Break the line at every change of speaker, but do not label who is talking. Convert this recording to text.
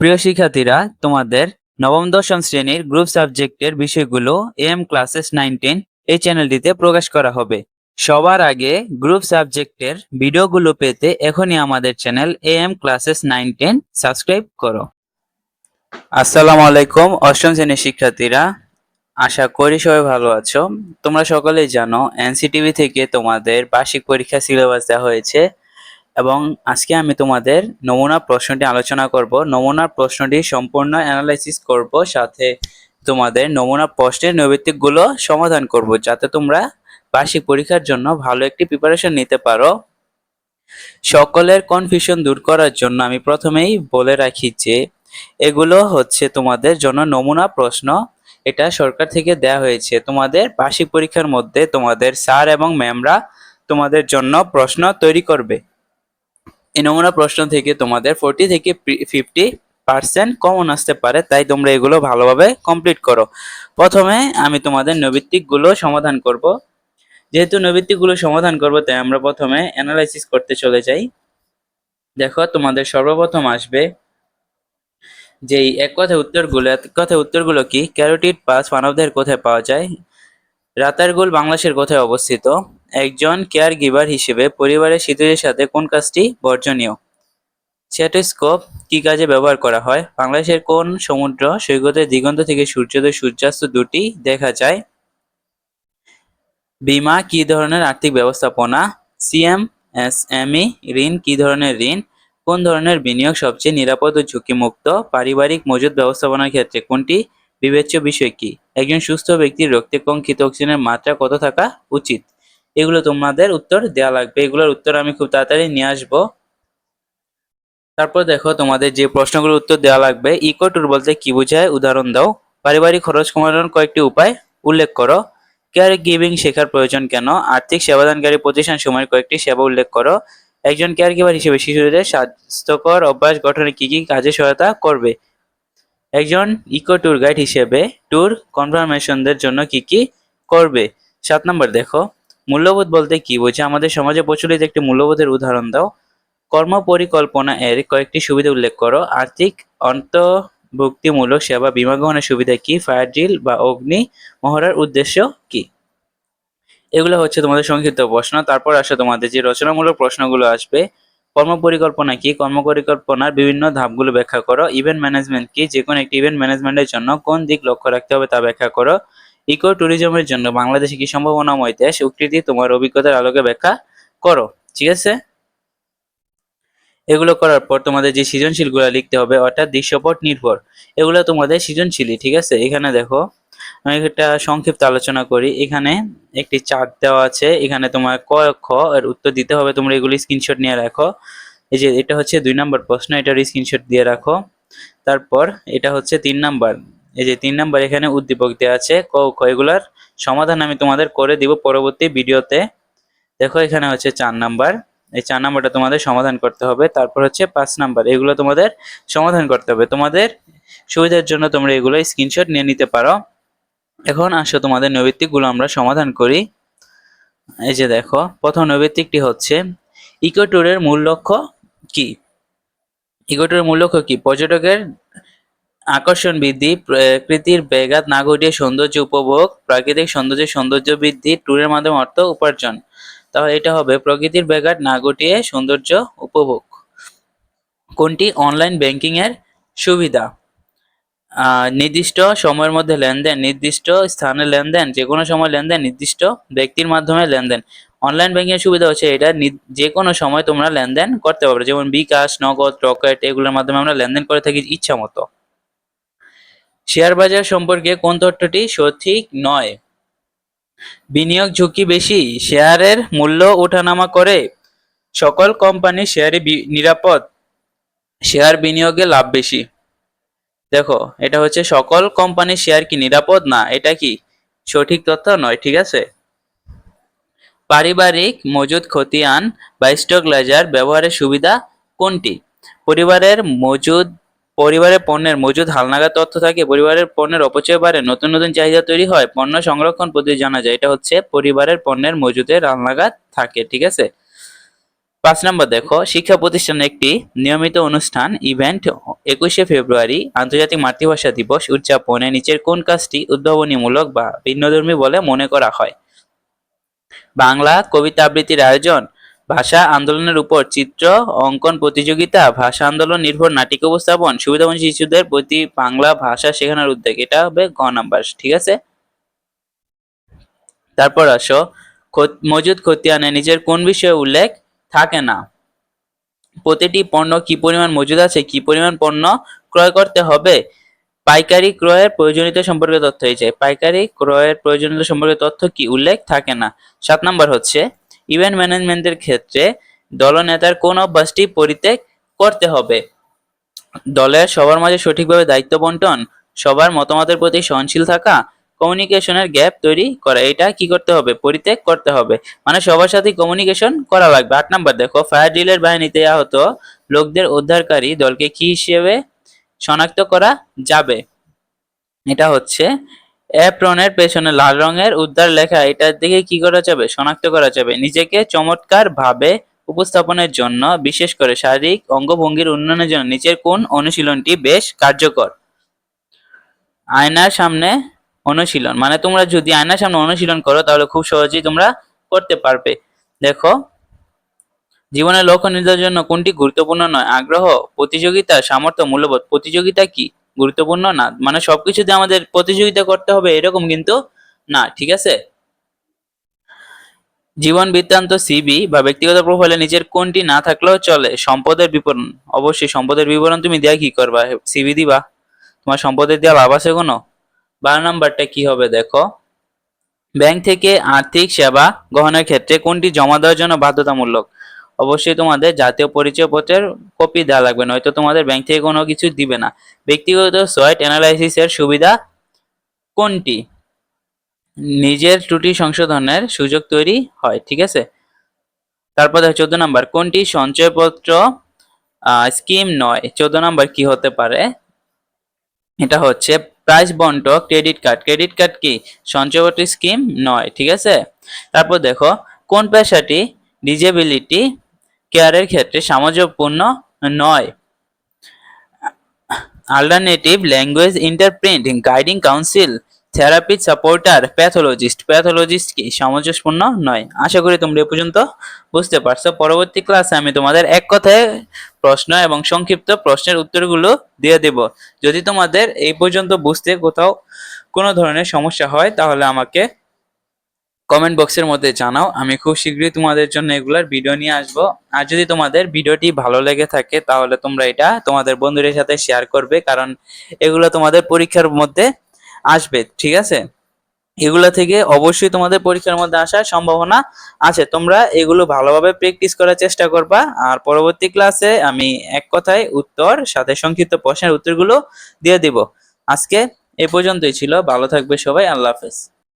প্রিয় শিক্ষার্থীরা, তোমাদের নবম, দশম শ্রেণির গ্রুপ সাবজেক্টের বিষয়গুলো এম ক্লাসেস নাইনটিন এই চ্যানেলটিতে প্রকাশ করা হবে। সবার আগে গ্রুপ সাবজেক্টের ভিডিওগুলো পেতে এখনই আমাদের channel M classes nineteen subscribe করো। আসসালামু আলাইকুম, অষ্টম শ্রেণির শিক্ষার্থীরা, আশা করি সবাই ভালো আছো। তোমরা সকলেই জানো এনসিটিভি থেকে তোমাদের বার্ষিক পরীক্ষা সিলেবাস দেওয়া হয়েছে। এবং আজকে আমি তোমাদের নমুনা প্রশ্নটি আলোচনা করব। নমুনা প্রশ্নটি সম্পূর্ণ অ্যানালাইসিস করব, সাথে তোমাদের নমুনা প্রশ্নের নৈবিত্তিকগুলো সমাধান করব, যাতে তোমরা বার্ষিক পরীক্ষার জন্য ভালো একটি প্রিপারেশন নিতে পারো। সকলের কনফিউশন দূর করার জন্য আমি প্রথমেই বলে রাখি যে, এগুলো হচ্ছে তোমাদের জন্য নমুনা প্রশ্ন। এটা সরকার থেকে দেয়া হয়েছে। তোমাদের বার্ষিক পরীক্ষার মধ্যে তোমাদের স্যার এবং ম্যামরা তোমাদের জন্য প্রশ্ন তৈরি করবে। এই নমুনা প্রশ্ন থেকে তোমাদের ফোরটি থেকে ফিফটি পার্সেন্ট কমন আসতে পারে, তাই তোমরা এগুলো ভালোভাবে কমপ্লিট করো। প্রথমে আমি তোমাদের নৈবিত্তিকগুলো সমাধান করব। যেহেতু নৈবিত্তিকগুলো সমাধান করব, তাই আমরা প্রথমে অ্যানালাইসিস করতে চলে যাই। দেখো, তোমাদের সর্বপ্রথম আসবে যে এক কথা উত্তরগুলো, এক কথা উত্তরগুলো কি? ক্যারোটিড পাস মানবদের কোথায় পাওয়া যায়? রাতারগুল বাংলাদেশের কোথায় অবস্থিত? একজন কেয়ার গিভার হিসেবে পরিবারের শিশুদের সাথে কোন কাজটি বর্জনীয়? স্ট্যাটোস্কোপ কি কাজে ব্যবহার করা হয়? বাংলাদেশের কোন সমুদ্র সৈকতের দিগন্ত থেকে সূর্যোদয় সূর্যাস্ত দুটি দেখা যায়? বীমা কি ধরনের আর্থিক ব্যবস্থাপনা? সিএম এস এমই ঋণ কি ধরনের ঋণ? কোন ধরনের বিনিয়োগ সবচেয়ে নিরাপদ ও ঝুঁকিমুক্ত? পারিবারিক মজুদ ব্যবস্থাপনার ক্ষেত্রে কোনটি বিবেচ্য বিষয় কি? একজন সুস্থ ব্যক্তির রক্তে কঙ্কিত অক্সিজেনের মাত্রা কত থাকা উচিত? এগুলো তোমাদের উত্তর দেওয়া লাগবে। এগুলোর উত্তর আমি খুব তাড়াতাড়ি নিয়ে আসব। তারপর দেখো, তোমাদের যে প্রশ্নগুলোর উত্তর দেওয়া লাগবে ইকো ট্যুর বলতে কি বোঝায়? উদাহরণ দাও। পারিবারিক খরচ কমানোর কয়েকটি উপায় উল্লেখ করো। কেয়ার গিভিং শেখার প্রয়োজন কেন? আর্থিক সেবাদানকারী প্রতিষ্ঠান সময়ের কয়েকটি সেবা উল্লেখ করো। একজন কেয়ার গিভার হিসেবে শিশুদের স্বাস্থ্যকর অভ্যাস গঠনে কি কি কাজে সহায়তা করবে? একজন ইকো ট্যুর গাইড হিসেবে ট্যুর কনফার্মেশনদের জন্য কি কি করবে? সাত নম্বর দেখো মূল্যবোধ বলতে কি? বোঝে আমাদের সমাজে প্রচলিত একটি মূল্যবোধের উদাহরণ দাও। কর্ম পরিকল্পনা এর কয়েকটি সুবিধা উল্লেখ করো। আর্থিক অন্তর্ভুক্তিমূলক সেবা, বিমা গ্রহণের সুবিধা কি? ফায়ার ড্রিল বা অগ্নি মহড়ার উদ্দেশ্য কি? এগুলো হচ্ছে তোমাদের সংক্ষিপ্ত প্রশ্ন। তারপর আসে তোমাদের যে রচনামূলক প্রশ্নগুলো আসবে। কর্ম পরিকল্পনা কি? কর্ম পরিকল্পনার বিভিন্ন ধাপগুলো ব্যাখ্যা করো। ইভেন্ট ম্যানেজমেন্ট কি? যে কোনো একটি ইভেন্ট ম্যানেজমেন্টের জন্য কোন দিক লক্ষ্য রাখতে হবে তা ব্যাখ্যা করো। ইকো ট্যুরিজমের জন্য বাংলাদেশে কি সম্ভাবনাময় দেশ? উক্তিটি তোমার অভিজ্ঞতার আলোকে ব্যাখ্যা করো, ঠিক আছে? এগুলো করার পর তোমাদের যে সৃজনশীলগুলো লিখতে হবে, অর্থাৎ দৃশ্যপট নির্ভর। এগুলো তোমাদের সৃজনশীলই, ঠিক আছে? এখানে দেখো, আমি একটা সংক্ষিপ্ত আলোচনা করি। এখানে একটি চার্ট দেওয়া আছে, এখানে তোমার ক, খ, এর উত্তর দিতে হবে। তোমরা এগুলি স্ক্রিনশট নিয়ে রাখো। এই যে এটা হচ্ছে দুই নম্বর প্রশ্ন এটার স্ক্রিনশট দিয়ে রাখো। তারপর এটা হচ্ছে তিন নাম্বার। এই যে তিন নাম্বার এখানে উদ্দীপক দেওয়া আছে, ক খ এগুলার সমাধান আমি তোমাদের করে দিব পরবর্তী ভিডিওতে। দেখো এখানে হচ্ছে চার নাম্বার। এই চার নাম্বারটা তোমাদের সমাধান করতে হবে। তারপর হচ্ছে পাঁচ নাম্বার। এগুলো তোমাদের সমাধান করতে হবে। তোমাদের সুবিধার জন্য তোমরা এগুলো স্ক্রিনশট নিয়ে নিতে পারো। এখন আসো তোমাদের নৈবিত্তিকগুলো আমরা সমাধান করি। এই যে দেখো, প্রথম নৈবিত্তিকটি হচ্ছে ইকো ট্যুরের মূল লক্ষ্য কি? ইকো ট্যুরের মূল লক্ষ্য কি? পর্যটকের আকর্ষণ বৃদ্ধি প্রকৃতির ব্যাঘাত না ঘটিয়ে সৌন্দর্য উপভোগ, প্রাকৃতিক সৌন্দর্যের সৌন্দর্য বৃদ্ধি, ট্যুরের মাধ্যমে অর্থ উপার্জন। তাহলে এটা হবে প্রকৃতির ব্যাঘাত না ঘটিয়ে সৌন্দর্য উপভোগ। কোনটি? অনলাইন ব্যাংকিং এর সুবিধা। নির্দিষ্ট সময়ের মধ্যে লেনদেন, নির্দিষ্ট স্থানে লেনদেন যে কোনো সময় লেনদেন, নির্দিষ্ট ব্যক্তির মাধ্যমে লেনদেন। অনলাইন ব্যাংকিং সুবিধা হচ্ছে এটা যে কোনো সময় তোমরা লেনদেন করতে পারবে। যেমন বিকাশ, নগদ, রকেট, এগুলোর মাধ্যমে আমরা লেনদেন করে থাকি ইচ্ছা মতো শেয়ার বাজার সম্পর্কে কোন তথ্যটি সঠিক নয়? বিনিয়োগ ঝুঁকি বেশি, শেয়ারের মূল্য ওঠানামা করে, সকল কোম্পানি শেয়ারে নিরাপদ, শেয়ার বিনিয়োগে লাভ বেশি। দেখো, এটা হচ্ছে সকল কোম্পানির শেয়ার কি নিরাপদ? না, এটা কি সঠিক তথ্য নয়, ঠিক আছে? পারিবারিক মজুদ খতিয়ান বা স্টক লেজার ব্যবহারের সুবিধা কোনটি? পরিবারের মজুদ পরিবারের পণ্যের মজুদ হালনাগাদ তথ্য থাকে, পরিবারের পণ্যের অপচয় বাড়ে, নতুন নতুন চাহিদা তৈরি হয়, পণ্য সংরক্ষণ পদ্ধতি জানা যায়। এটা হচ্ছে পরিবারের পণ্যের মজুদের হালনাগাদ থাকে, ঠিক আছে? পাঁচ নম্বর দেখো, শিক্ষা প্রতিষ্ঠানের একটি নিয়মিত অনুষ্ঠান, ইভেন্ট, একুশে ফেব্রুয়ারি, আন্তর্জাতিক মাতৃভাষা দিবস উদযাপনে নিচের কোন কাজটি উদ্ভাবনীমূলক বা ভিন্নধর্মী বলে মনে করা হয়? বাংলা কবিতা আবৃত্তির আয়োজন ভাষা আন্দোলনের উপর চিত্র, অঙ্কন, প্রতিযোগিতা, ভাষা আন্দোলন, নির্ভর নাটিক উপস্থাপন সুবিধাবঞ্চিত শিশুদের প্রতি বাংলা ভাষা শেখানোর উদ্যোগ। এটা হবে গ নাম্বার, ঠিক আছে? তারপর আসো। মজুদ খতিয়ানে নিজের কোন বিষয়ে উল্লেখ? থাকে না। প্রতিটি পণ্য কি পরিমাণ মজুদ আছে, কি পরিমাণ পণ্য ক্রয় করতে হবে? পাইকারি ক্রয়ের প্রয়োজনীয়তা সম্পর্কে তথ্য এই যায় পাইকারি ক্রয়ের প্রয়োজনীয়তা সম্পর্কে তথ্য কি? উল্লেখ থাকে না। সাত নম্বর হচ্ছে ইভেন্ট ম্যানেজমেন্টের ক্ষেত্রে দলনেতার কোন অভ্যাসটি পরিত্যাগ করতে হবে। দলের সবার মাঝে সঠিকভাবে দায়িত্ব বন্টন, সবার মতামতের প্রতি সহনশীল থাকা, কমিউনিকেশনের গ্যাপ তৈরি করা, এটা কি করতে হবে? পরিত্যাগ করতে হবে। মানে সবার সাথে কমিউনিকেশন করা লাগবে। আট নাম্বার দেখো, ফায়ার ড্রিলের বাহিনীতে আহত লোকদের উদ্ধারকারী দলকে কি হিসেবে শনাক্ত করা যাবে? এটা হচ্ছে অ্যাপ্রনের পেছনে লাল রঙের উদ্ধার লেখা, এটার দিকে কি করা যাবে? শনাক্ত করা যাবে। নিজেকে চমৎকার ভাবে উপস্থাপনের জন্য, বিশেষ করে শারীরিক অঙ্গভঙ্গির উন্নয়নের জন্য নিচের কোন অনুশীলনটি বেশ কার্যকর? আয়নার সামনে অনুশীলন মানে তোমরা যদি আয়নার সামনে অনুশীলন করো, তাহলে খুব সহজেই তোমরা করতে পারবে। দেখো, জীবনের লক্ষ্য নির্ধারণের জন্য কোনটি গুরুত্বপূর্ণ নয়? আগ্রহ, প্রতিযোগিতা, সামর্থ্য, মূল্যবোধ, প্রতিযোগিতা কি? গুরুত্বপূর্ণ না। মানে সবকিছুতে আমাদের প্রতিযোগিতা করতে হবে এরকম কিন্তু না, ঠিক আছে? জীবন বৃত্তান্ত সিবি বা ব্যক্তিগত প্রোফাইলে নিজের কোনটি না থাকলেও চলে, সম্পদের বিবরণ। অবশ্যই সম্পদের বিবরণ তুমি দেয়া কি করবা? সিবি দিবা? তোমার সম্পদের দেওয়া লাভ আছে কোনো? বারো নাম্বারটা কি হবে দেখো? ব্যাংক থেকে আর্থিক সেবা গ্রহণের ক্ষেত্রে কোনটি জমা দেওয়ার জন্য বাধ্যতামূলক? অবশ্যই তোমাদের জাতীয় পরিচয়পত্রের কপি দেওয়া লাগবে, নয়তো তোমাদের ব্যাংক থেকে কোনো কিছু দিবে না। ব্যক্তিগত সোয়েট অ্যানালাইসিসের সুবিধা কোনটি? নিজের ত্রুটি সংশোধনের সুযোগ তৈরি হয়, ঠিক আছে? তারপর দেখো, চোদ্দ নাম্বার, কোনটি সঞ্চয়পত্র স্কিম নয়? চোদ্দ নাম্বার কি হতে পারে? এটা হচ্ছে price bond credit card credit card কি? সঞ্চয়পত্র স্কিম নয়, ঠিক আছে? তারপর দেখো, কোন পেশাটি ডিজেবিলিটি কেয়ারের ক্ষেত্রে সামঞ্জস্যপূর্ণ নয়। Alternative language interpret guiding council therapy supporter pathologist pathologist কি? সামঞ্জস্যপূর্ণ নয়। আশা করি তোমরা এ পর্যন্ত বুঝতে পারছ। পরবর্তী ক্লাসে আমি তোমাদের এক কথায় প্রশ্ন এবং সংক্ষিপ্ত প্রশ্নের উত্তরগুলো দিয়ে দেব। যদি তোমাদের এই পর্যন্ত বুঝতে কোথাও কোনো ধরনের সমস্যা হয়, তাহলে আমাকে কমেন্ট বক্সের মধ্যে জানাও। আমি খুব শীঘ্রই তোমাদের জন্য এগুলার ভিডিও নিয়ে আসব। আর যদি তোমাদের ভিডিওটি ভালো লেগে থাকে, তাহলে তোমরা এটা তোমাদের বন্ধুদের সাথে শেয়ার করবে, কারণ এগুলো তোমাদের পরীক্ষার মধ্যে আসবে, ঠিক আছে? এগুলো থেকে অবশ্যই তোমাদের পরীক্ষার মধ্যে আসার সম্ভাবনা আছে। তোমরা এগুলো ভালোভাবে প্র্যাকটিস করার চেষ্টা করবা। আর পরবর্তী ক্লাসে আমি এক কথায় উত্তর, সাথে সংক্ষিপ্ত প্রশ্নের উত্তরগুলো দিয়ে দিব। আজকে এ পর্যন্তই ছিল। ভালো থাকবে সবাই। আল্লাহ হাফেজ।